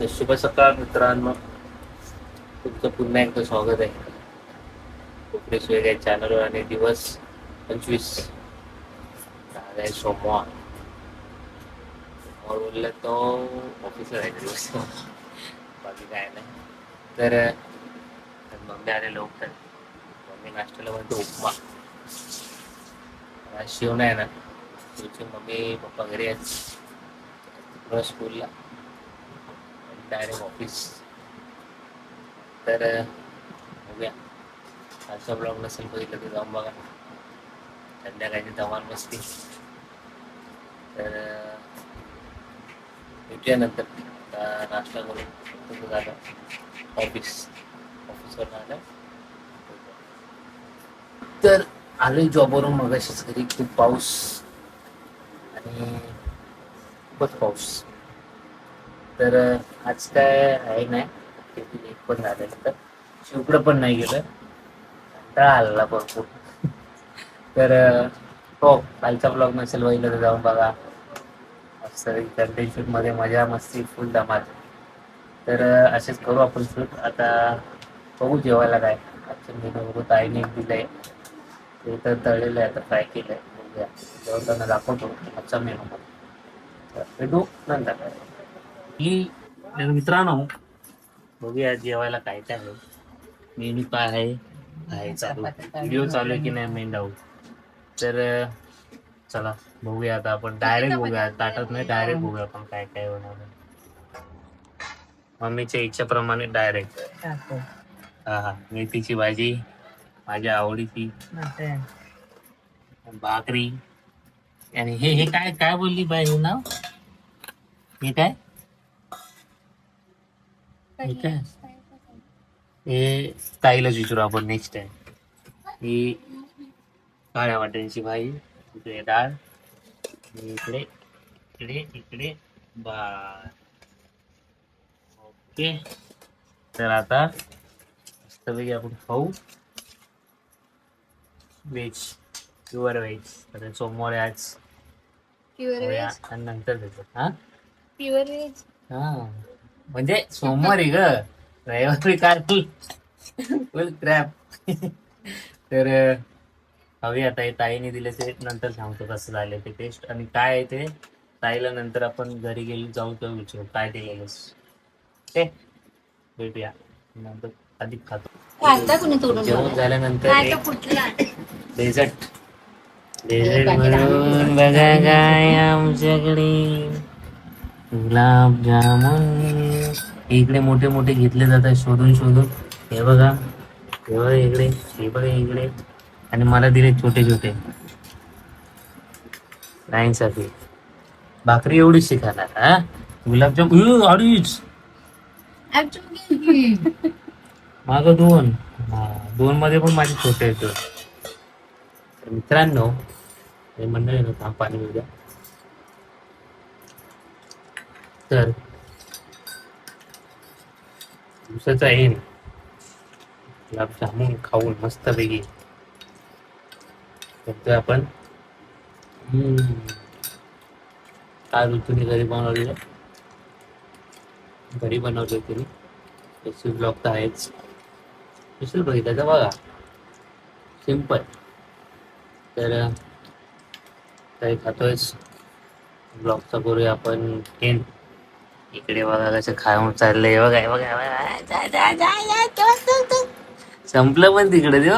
तर शुभ सकाळ मित्रांनो. तुमचं पुन्हा एकदा स्वागत आहे. कोकणेश वेगळ्या चॅनलवर आणि दिवस पंचवीस. सोमवार. सोमवार बोललं तो ऑफिसला आहे दिवस. बाकी काय नाही. तर तर मम्मी आले लवकर. मम्मी नाश्त्याला म्हणते उपमा. आज शिव नाही ना. शिवची मम्मी पप्पा घरी आहेत. स्कूलला डायरेक्ट ऑफिस तर बघूया. आजचा ब्लॉग नसेल बघितलं तर जाऊन बघा. संध्याकाळची धमाल मस्ती तर भेटूया नंतर. नाश्ता करून तसं झालं ऑफिस ऑफिसवर आलं तर आलोय जॉबवरून मग घरी. खूप पाऊस. आणि खूपच पाऊस. तर आज काय आहे नाही किती लेट पण झालं तर. शिवकडं पण नाही गेलं. कंटाळा आलेला भरपूर. तर हो कालचा ब्लॉग नसेल बघितलं तर जाऊन बघा. मस्त मध्ये मजा मस्ती फुल धमाल. तर असेच करू आपण शूट आता बघू जेवायला काय. आजच्या मेनू बघू ताईने दिलंय. ते तर तळलेलं आहे आता फ्राय केलंय. आहे जेवताना दाखवतो. आजचा मेनू भेटू नंतर. ही तर मित्रांनो बघूया जेवायला काय काय आहे. मेनू काय आहे? आहे चालू व्हिडिओ चालू आहे की नाही मेन डाऊट तर चला बघूया आता आपण डायरेक्ट बघूया. ताटात नाही डायरेक्ट बघूया आपण काय काय होणार. मम्मीच्या इच्छेप्रमाणे डायरेक्ट हा हा. मेथीची भाजी माझ्या आवडीची. भाकरी. आणि हे हे काय काय बोलली बाई हे नाव? हे काय? हे काय हे ताईलाच विचारू आपण नेक्स्ट टाइम ही काळ्या वाटाण्याची भाजी इकडे डाळ इकडे इकडे इकडे भात. ओके. तर आता मस्तपैकी आपण खाऊ. व्हेज प्युअर व्हेज तर सोमवार आहे आज. प्युअर व्हेज आणि नंतर देतो हा? प्युअर व्हेज हा. म्हणजे सोमवारी ग. रविवारी काय फुल क्रॅप तर हवी आता हे ताईने दिले ते. नंतर सांगतो कसं झालं ते टेस्ट आणि काय आहे ते? ताईला नंतर आपण घरी गेली जाऊ तर विचारू. काय दिलेलंस ते भेटूया. नंतर अधिक खातो. जेवण? झाल्यानंतर डेझर्ट डेझर्ट म्हणून बघा काय आमच्याकडे. गुलाबजामुन. इकडे मोठे मोठे घेतले जातात शोधून शोधून. हे बघा हे बघा इकडे हे बघा इकडे. आणि मला दिले छोटे छोटे. साठी भाकरी एवढीच शिकायला हा? गुलाबजाम अडीच. माग दोन. दोन मध्ये पण माझे छोटे येतो मित्रांनो हे मंडळी पाणी घेऊ तर दिवसाचा येईल गुलाबजामुन खाऊन मस्त पैकी आपण काय ऋतूने घरी बनवलेलं? घरी बनवले तुम्ही रेसिपी ब्लॉग तर आहेच. स्पेशल बघितलं तर बघा. सिंपल तर काही खातोयच. ब्लॉगचा करूया आपण. एन इकडे बघा कसं खाऊन चाललंय. बघा बघा संपलं पण तिकडे देव.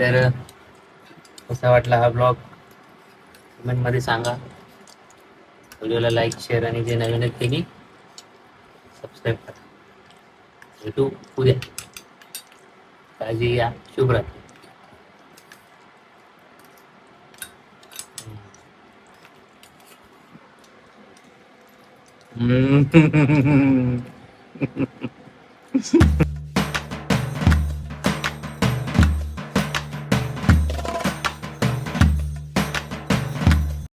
तर कसा वाटला हा ब्लॉग कमेंटमध्ये सांगा. व्हिडिओला लाईक शेअर आणि जे नवीन आहेत त्यांनी सबस्क्राईब करा. भेटू उद्या. काळजी घ्या. शुभरात्री 음.